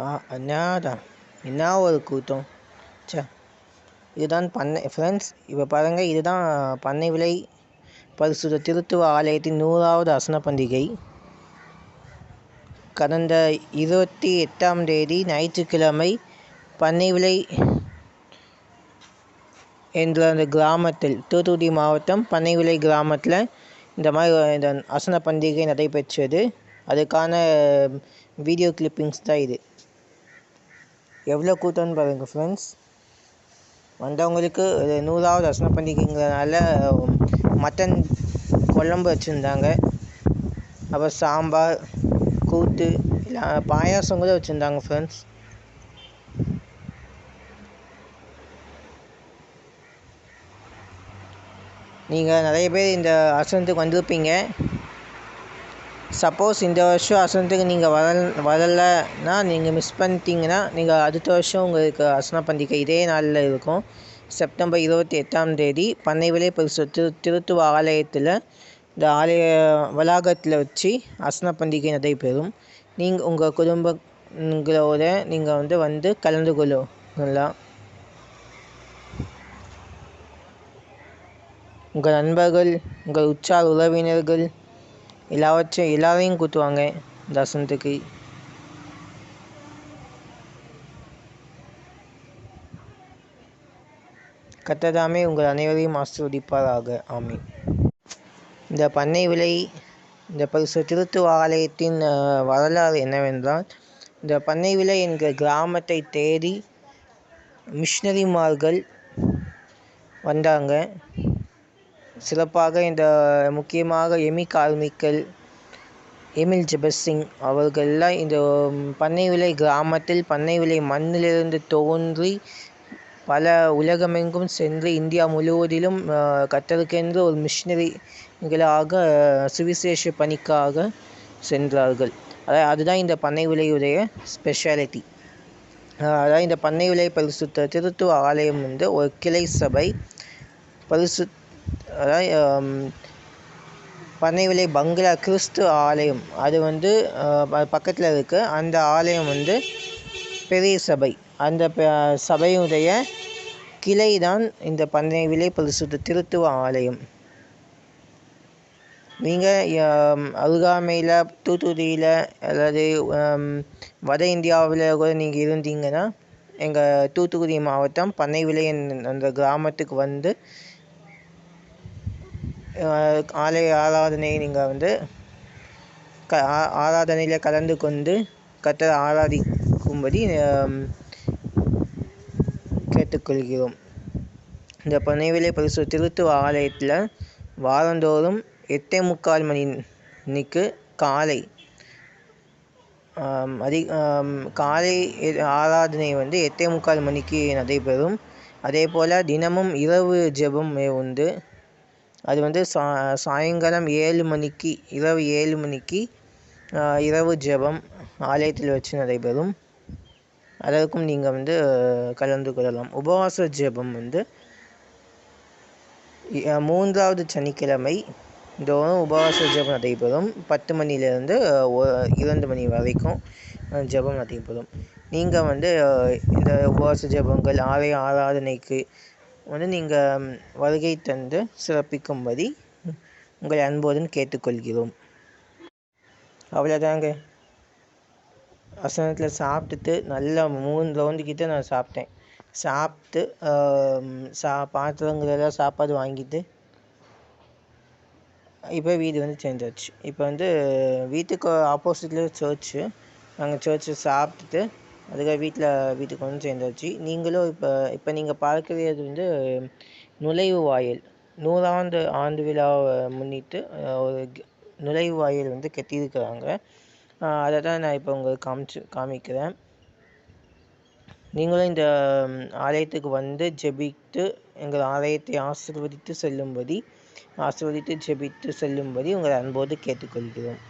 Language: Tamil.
ஆ என்னடா? என்ன ஒரு கூட்டம் ச்சே. இதுதான் பண்ணை. ஃப்ரெண்ட்ஸ் இப்போ பாருங்கள் இதுதான் பண்ணை விலை. பரிசுத்த திருத்துவ ஆலயத்தின் நூறாவது அசன பண்டிகை. கடந்த இருபத்தி எட்டாம் தேதி ஞாயிற்றுக்கிழமை பண்ணை விலை என்ற அந்த கிராமத்தில் தூத்துக்குடி மாவட்டம் பண்ணை விலை கிராமத்தில் இந்த மாதிரி இந்த அசன பண்டிகை நடைபெற்றது. அதுக்கான வீடியோ கிளிப்பிங்ஸ் தான் இது. எவ்வளோ கூட்டம்னு பாருங்கள் ஃப்ரெண்ட்ஸ் வந்தவங்களுக்கு ஒரு நூறாவது அசன பண்டிகைங்கிறதுனால மட்டன் குழம்பு வச்சுருந்தாங்க. அப்புறம் சாம்பார் கூட்டு இல்லை பாயாசம் கூட வச்சுருந்தாங்க ஃப்ரெண்ட்ஸ் நீங்கள் நிறைய பேர் இந்த அசனத்துக்கு வந்திருப்பீங்க. சப்போஸ் இந்த வருஷம் அசனத்துக்கு நீங்கள் வரல் வரலைன்னா நீங்கள் மிஸ் பண்ணிட்டீங்கன்னா நீங்கள் அடுத்த வருஷம் உங்களுக்கு அசன பண்டிகை இதே நாளில் இருக்கும். செப்டம்பர் இருபத்தி எட்டாம் தேதி பண்ணை விலை பரிசு திரு திருத்துவ ஆலயத்தில் இந்த ஆலய வளாகத்தில் வச்சு அசன பண்டிகை நடைபெறும். நீங்கள் உங்கள் குடும்பங்களோட நீங்கள் வந்து வந்து கலந்து கொள்ளுங்களா உங்கள் நண்பர்கள் உங்கள் உற்சாக உறவினர்கள் எல்லாவற்றையும் எல்லாரையும் கூட்டுவாங்க இந்த கத்ததாமே உங்கள் அனைவரையும் ஆசிர்வதிப்பாராக. ஆமீன். இந்த பண்ணை விலை இந்த பரிசு திருத்துவாலயத்தின் வரலாறு என்னவென்றால் இந்த பண்ணை விலை என்கிற கிராமத்தை தேடி மிஷினரிமார்கள் வந்தாங்க. சிறப்பாக இந்த முக்கியமாக எமி கார்மிக்கல் எமில் ஜெபசிங் அவர்கள்லாம் இந்த பண்ணை விலை கிராமத்தில் பண்ணை விலை மண்ணிலிருந்து தோன்றி பல உலகமெங்கும் சென்று இந்தியா முழுவதிலும் கத்தருக்கென்று ஒரு மிஷினரிகளாக சுவிசேஷ பணிக்காக சென்றார்கள். அதாவது அதுதான் இந்த பண்ணை விலையுடைய ஸ்பெஷாலிட்டி அதாவது இந்த பண்ணை விலை பரிசுத்த திருத்துவ ஆலயம் வந்து ஒரு கிளை சபை பரிசு அதாவது பண்ணை விலை பங்களா கிறிஸ்து ஆலயம். அது வந்து பக்கத்தில் இருக்குது அந்த ஆலயம் வந்து பெரிய சபை. அந்த சபையுடைய கிளை தான் இந்த பண்ணை விலை பரிசுத்த திருத்துவ ஆலயம். நீங்கள் அருகாமையில் தூத்துக்குடியில் அல்லது வட இந்தியாவில் கூட நீங்கள் இருந்தீங்கன்னா எங்கள் தூத்துக்குடி மாவட்டம் பண்ணை விலை அந்த கிராமத்துக்கு வந்து ஆலய ஆராதனையை நீங்கள் வந்து க ஆராதனையில் கலந்து கொண்டு கத்தரை ஆராதிக்கும்படி கேட்டுக்கொள்கிறோம். இந்த பனைவிலை பரிசு திருத்துவ ஆலயத்தில் வாரந்தோறும் எட்டே முக்கால் மணிக்கு காலை அதி காலை ஆராதனை வந்து எட்டே முக்கால் மணிக்கு நடைபெறும். அதே போல் தினமும் இரவு ஜெபம் உண்டு அது வந்து சா சாயங்காலம் ஏழு மணிக்கு இரவு ஏழு மணிக்கு இரவு ஜெபம் ஆலயத்தில் வச்சு நடைபெறும். அதற்கும் நீங்கள் வந்து கலந்து கொள்ளலாம். உபவாச ஜெபம் வந்து மூன்றாவது சனிக்கிழமை தோறும் உபவாச ஜெபம் நடைபெறும். பத்து மணிலேருந்து இரண்டு மணி வரைக்கும் ஜெபம் நடைபெறும். நீங்கள் வந்து இந்த உபவாச ஜெபங்கள் ஆலய ஆராதனைக்கு வந்து நீங்கள் வருகை தந்து சிறப்பிக்கும்படி உங்கள் அன்புடன் கேட்டுக்கொள்கிறோம். அவ்வளோதாங்க வசனத்தில் சாப்பிட்டுட்டு நல்லா மூணு ரவுண்டு கிட்டே நான் சாப்பிட்டேன். சாப்பிட்டு சா பாத்திரங்களெல்லாம் சாப்பாடு வாங்கிட்டு இப்போ வீடு வந்து சேர்ந்தாச்சு. இப்போ வந்து வீட்டுக்கு ஆப்போசிட்டில் சர்ச்சு நாங்கள் சர்ச்சு சாப்பிட்டுட்டு அதுக்காக வீட்டில் வீட்டுக்கு வந்து சேர்ந்தாச்சு. நீங்களும் இப்போ இப்போ நீங்கள் பார்க்குறது வந்து நுழைவு வாயில். நூறாண்டு ஆண்டு விழாவை முன்னிட்டு ஒரு நுழைவு வாயில் வந்து கட்டியிருக்கிறாங்க. அதை தான் நான் இப்போ உங்களுக்கு காமிச்சு காமிக்கிறேன். நீங்களும் இந்த ஆலயத்துக்கு வந்து ஜெபித்து எங்கள் ஆலயத்தை ஆசிர்வதித்து செல்லும்படி ஆசிர்வதித்து ஜெபித்து செல்லும்படி உங்கள் அன்போடு கேட்டுக்கொள்கிறோம்.